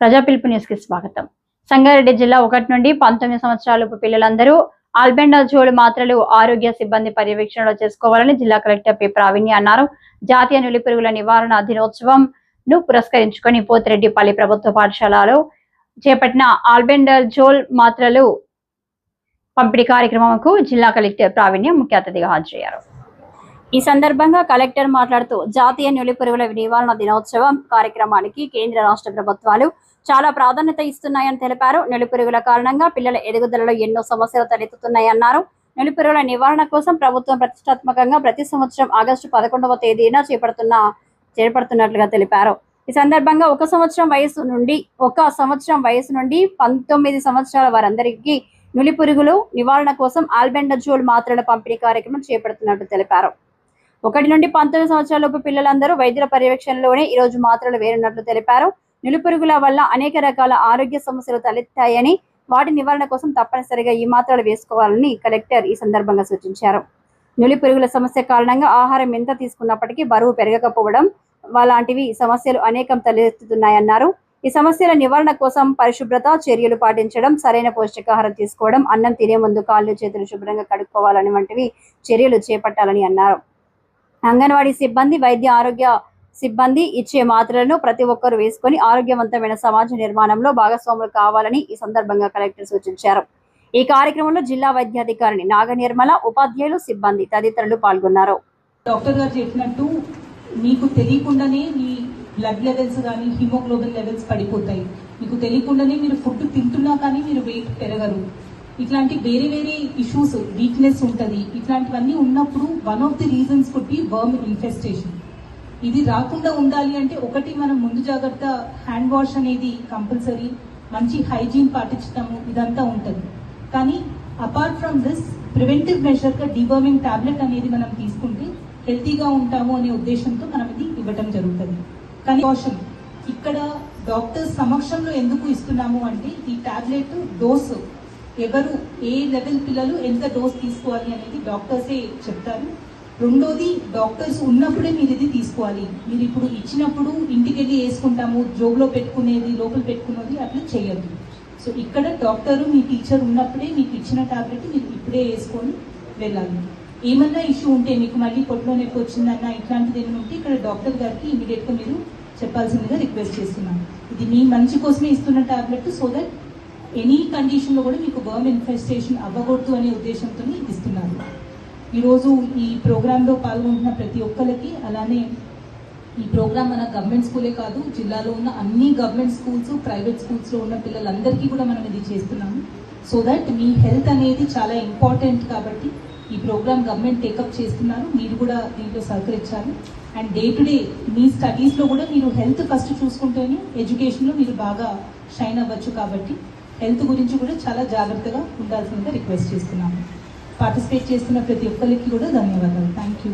ప్రజా పిలుపు న్యూస్కి స్వాగతం. సంగారెడ్డి జిల్లా ఒకటి నుండి పంతొమ్మిది సంవత్సరాలపు పిల్లలందరూ ఆల్బెండాజోల్ మాత్రలు ఆరోగ్య సిబ్బంది పర్యవేక్షణలో చేసుకోవాలని జిల్లా కలెక్టర్ పి. ప్రావీణ్య అన్నారు. జాతీయ నులిపురుగుల నివారణ దినోత్సవం ను పురస్కరించుకొని పోతిరెడ్డిపల్లి ప్రభుత్వ పాఠశాలలో చేపట్టిన ఆల్బెండాజోల్ మాత్రలు పంపిణీ కార్యక్రమంకు జిల్లా కలెక్టర్ ప్రావీణ్య ముఖ్య అతిథిగా హాజరయ్యారు. ఈ సందర్భంగా కలెక్టర్ మాట్లాడుతూ జాతీయ నులిపురుగుల నివారణ దినోత్సవం కార్యక్రమానికి కేంద్ర రాష్ట్ర ప్రభుత్వాలు చాలా ప్రాధాన్యత ఇస్తున్నాయని తెలిపారు. నులిపురుగుల కారణంగా పిల్లల ఎదుగుదలలో ఎన్నో సమస్యలు తలెత్తుతున్నాయన్నారు. నులిపురుగుల నివారణ కోసం ప్రభుత్వం ప్రతిష్టాత్మకంగా ప్రతి సంవత్సరం ఆగస్టు పదకొండవ తేదీన చేపడుతున్న చేపడుతున్నట్లుగా తెలిపారు. ఈ సందర్భంగా ఒక సంవత్సరం వయసు నుండి ఒక సంవత్సరం వయసు నుండి పంతొమ్మిది సంవత్సరాల వారందరికీ నులిపురుగులు నివారణ కోసం ఆల్బెండజోల్ మాత్రల పంపిణీ కార్యక్రమం చేపడుతున్నట్లు తెలిపారు. ఒకటి నుండి పంతొమ్మిది సంవత్సరాలలోపు పిల్లలందరూ వైద్యుల పర్యవేక్షణలోనే ఈ రోజు మాత్రలు వేరున్నట్లు తెలిపారు. నులిపురుగుల వల్ల అనేక రకాల ఆరోగ్య సమస్యలు తలెత్తాయని వాటి నివారణ కోసం తప్పనిసరిగా ఈ మాత్రలు వేసుకోవాలని కలెక్టర్ ఈ సందర్భంగా సూచించారు. నులిపురుగుల సమస్య కారణంగా ఆహారం ఎంత తీసుకున్నప్పటికీ బరువు పెరగకపోవడం అలాంటివి సమస్యలు అనేకం తలెత్తుతున్నాయన్నారు. ఈ సమస్యల నివారణ కోసం పరిశుభ్రత చర్యలు పాటించడం సరైన పౌష్టికాహారం తీసుకోవడం అన్నం తినే ముందు కాళ్ళు చేతులు శుభ్రంగా కడుక్కోవాలని వంటివి చర్యలు చేపట్టాలని అన్నారు. అంగన్వాడీ సిబ్బంది వైద్య ఆరోగ్య సిబ్బంది ఇచ్చే మాత్రలను ప్రతి ఒక్కరూ వేసుకొని ఆరోగ్యవంతమైన సమాజ నిర్మాణంలో భాగస్వాములు కావాలని ఈ సందర్భంగా కలెక్టర్ సూచించారు. ఈ కార్యక్రమంలో జిల్లా వైద్యాధికారిని నాగ నిర్మల ఉపాధ్యాయులు సిబ్బంది తదితరులు పాల్గొన్నారు. డాక్టర్ గారు చెప్పినట్టు మీకు తెలియకుండానే మీ బ్లడ్ లెవెల్స్ కానీ హిమోగ్లోబిన్ లెవెల్స్ పడిపోతాయి. మీకు తెలియకుండానే మీరు ఫుడ్ తింటున్నా కానీ మీరు వెయిట్ పెరగరు. ఇట్లాంటి వేరే వేరే ఇష్యూస్ వీక్నెస్ ఉంటుంది. ఇట్లాంటివన్నీ ఉన్నప్పుడు one of the reasons could be worm infestation. ఇది రాకుండా ఉండాలి అంటే ఒకటి మనం ముందు జాగ్రత్త హ్యాండ్ వాష్ అనేది కంపల్సరీ మంచి హైజీన్ పాటించడము ఇదంతా ఉంటుంది. కానీ అపార్ట్ ఫ్రమ్ దిస్ ప్రివెంటివ్ మెషర్గా డివర్మింగ్ టాబ్లెట్ అనేది మనం తీసుకుంటే హెల్తీగా ఉంటాము అనే ఉద్దేశంతో మనం ఇది ఇవ్వటం జరుగుతుంది. కానీ caution, ఇక్కడ డాక్టర్స్ సమక్షంలో ఎందుకు ఇస్తున్నాము అంటే ఈ టాబ్లెట్ డోస్ ఎవరు ఏ లెవెల్ పిల్లలు ఎంత డోస్ తీసుకోవాలి అనేది డాక్టర్సే చెప్తారు. రెండోది డాక్టర్స్ ఉన్నప్పుడే మీరు ఇది తీసుకోవాలి. మీరు ఇప్పుడు ఇచ్చినప్పుడు ఇంటికి వెళ్ళి వేసుకుంటాము జోబులో పెట్టుకునేది లోపల పెట్టుకునేది అట్లా చేయొద్దు సో ఇక్కడ డాక్టరు మీ టీచర్ ఉన్నప్పుడే మీకు ఇచ్చిన టాబ్లెట్ మీరు ఇప్పుడే వేసుకొని వెళ్ళాలి. ఏమన్నా ఇష్యూ ఉంటే మీకు మళ్ళీ పొట్టులో నొప్పి వచ్చిందన్న ఇట్లాంటిది ఏమైనా ఉంటే ఇక్కడ డాక్టర్ గారికి ఇమీడియట్గా మీరు చెప్పాల్సిందిగా రిక్వెస్ట్ చేస్తున్నాను. ఇది మీ మంచి కోసమే ఇస్తున్న టాబ్లెట్ సో దట్ ఎనీ కండిషన్లో కూడా మీకు వర్మ్ ఇన్ఫెస్టేషన్ అవ్వకూడదు అనే ఉద్దేశంతో ఇస్తున్నారు. ఈరోజు ఈ ప్రోగ్రాంలో పాల్గొంటున్న ప్రతి ఒక్కరికి అలానే ఈ ప్రోగ్రామ్ మన గవర్నమెంట్ స్కూలే కాదు జిల్లాలో ఉన్న అన్ని గవర్నమెంట్ స్కూల్స్ ప్రైవేట్ స్కూల్స్లో ఉన్న పిల్లలందరికీ కూడా మనం ఇది చేస్తున్నాము. సో దట్ మీ హెల్త్ అనేది చాలా ఇంపార్టెంట్ కాబట్టి ఈ ప్రోగ్రామ్ గవర్నమెంట్ టేకప్ చేస్తున్నారు. మీరు కూడా దీంట్లో సహకరించాలి. అండ్ డే టు డే మీ స్టడీస్లో కూడా మీరు హెల్త్ ఫస్ట్ చూసుకుంటేనే ఎడ్యుకేషన్లో మీరు బాగా షైన్ అవ్వచ్చు కాబట్టి హెల్త్ గురించి కూడా చాలా జాగ్రత్తగా ఉండాల్సిందిగా రిక్వెస్ట్ చేస్తున్నాము. పార్టిసిపేట్ చేస్తున్న ప్రతి ఒక్కరికి కూడా ధన్యవాదాలు. Thank you